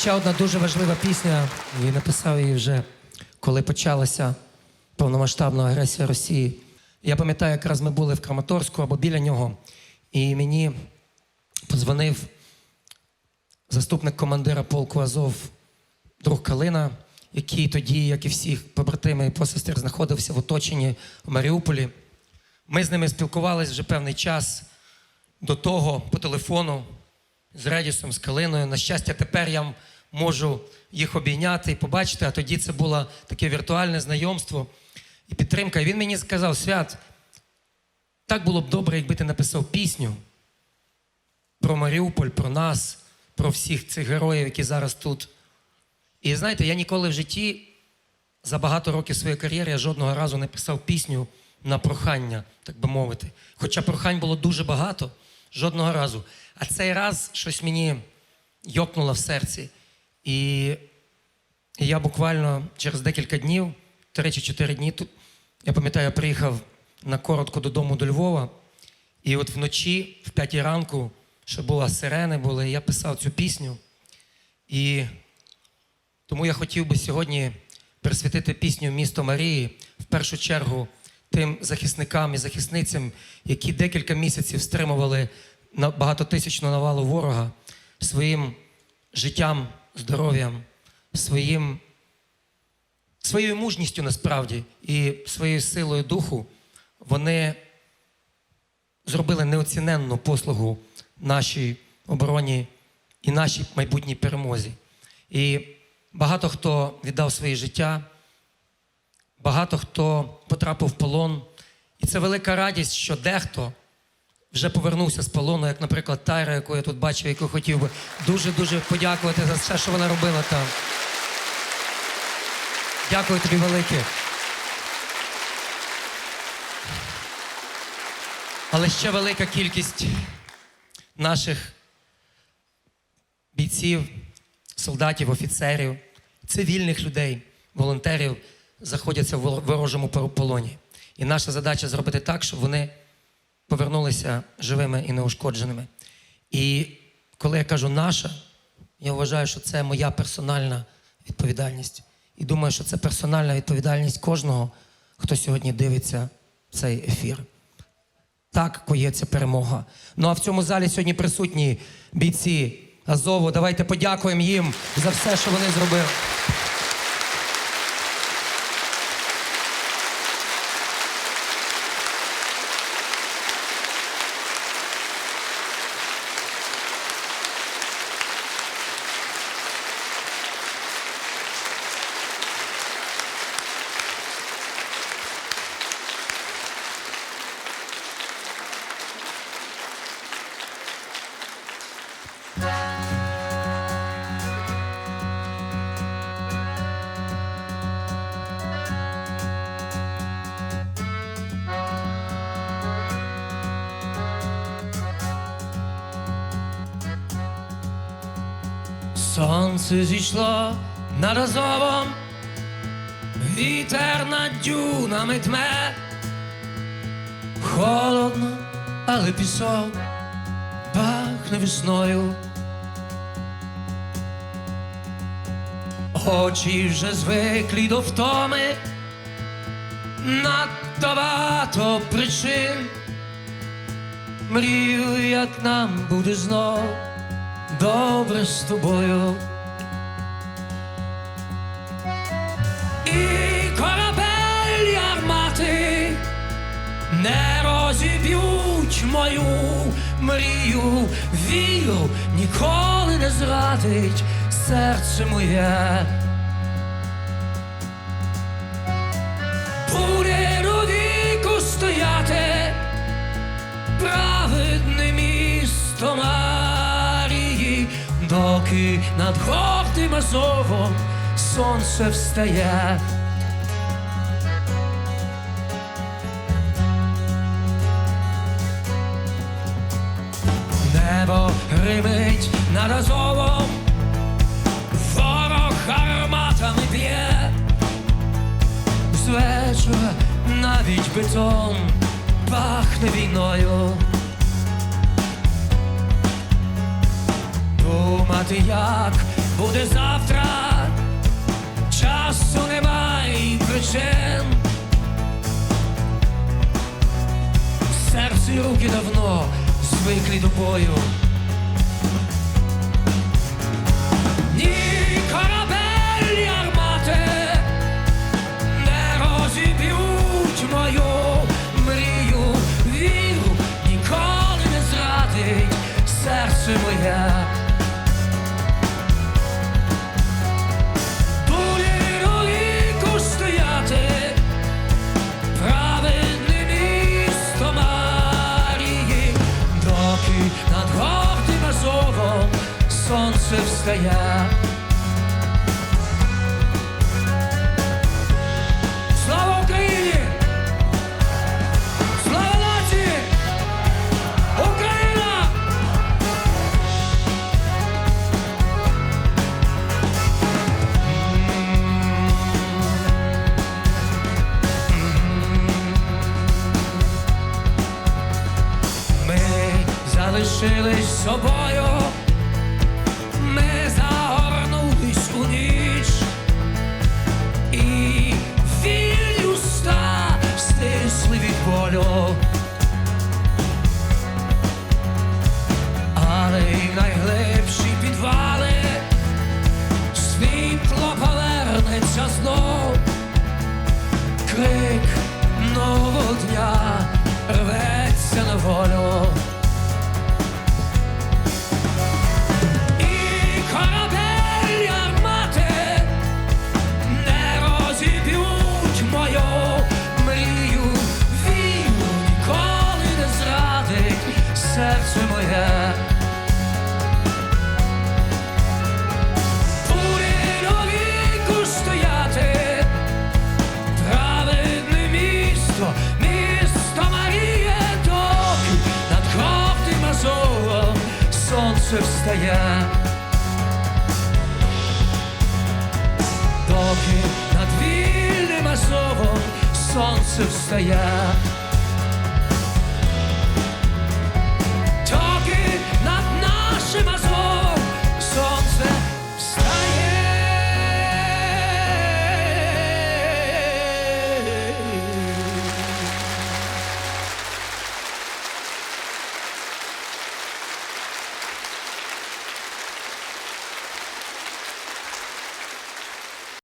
ще одна дуже важлива пісня. І написав її вже, коли почалася повномасштабна агресія Росії. Я пам'ятаю, якраз ми були в Краматорську або біля нього, і мені подзвонив заступник командира полку Азов, друг Калина, який тоді, як і всіх побратими і посестер, знаходився в оточенні в Маріуполі. Ми з ними спілкувалися вже певний час до того по телефону з Редісом, з Калиною. На щастя, тепер я можу їх обійняти і побачити, а тоді це було таке віртуальне знайомство і підтримка. І він мені сказав: Свят, так було б добре, якби ти написав пісню про Маріуполь, про нас, про всіх цих героїв, які зараз тут. І знаєте, я ніколи в житті за багато років своєї кар'єри я жодного разу не писав пісню на прохання, так би мовити. Хоча прохань було дуже багато, жодного разу. А цей раз щось мені йокнуло в серці. І я буквально через декілька днів, 3 чи 4 дні тут, я пам'ятаю, я приїхав на коротко додому до Львова. І от вночі, в п'ятій ранку, ще була сирени, були, я писав цю пісню. І тому я хотів би сьогодні присвятити пісню Місто Марії в першу чергу тим захисникам і захисницям, які декілька місяців стримували багатотисячну навалу ворога своїм життям, здоров'ям, своїм, своєю мужністю насправді і своєю силою духу. Вони зробили неоціненну послугу нашій обороні і нашій майбутній перемозі. І багато хто віддав своє життя, багато хто потрапив в полон. І це велика радість, що дехто вже повернувся з полону, як, наприклад, Тайра, яку я тут бачив, яку хотів би дуже-дуже подякувати за все, що вона робила там. Дякую тобі велике. Але ще велика кількість наших бійців, солдатів, офіцерів, цивільних людей, волонтерів знаходяться в ворожому полоні. І наша задача зробити так, щоб вони повернулися живими і неушкодженими. І коли я кажу наша, я вважаю, що це моя персональна відповідальність. І думаю, що це персональна відповідальність кожного, хто сьогодні дивиться цей ефір. Так коїться перемога. Ну а в цьому залі сьогодні присутні бійці Азову. Давайте подякуємо їм за все, що вони зробили. Сонце зійшло над Азовом, вітер над дюнами тме, холодно, але пісок пахне весною. Очі вже звиклі до втоми, надто багато причин. Мрію, як нам буде знов добре з тобою. І корабель армати не розіб'ють мою мрію, віру ніколи не зрадить серце моє. Буде до віку стояти праведне місто Марії, доки над гордим Азовом сонце встає. Небо гримить над Азовом, ворог гарматами з вечора навіть бетон пахне війною. знати, як буде завтра, часу немає причин. Серце і руки давно звикли до бою. все я. Слава Україні! Слава нації! Україна! Ми залишились собою. крик нового дня рветься на волю. patrzę w stajach Doki nad Wilnym Azową słońce wstaje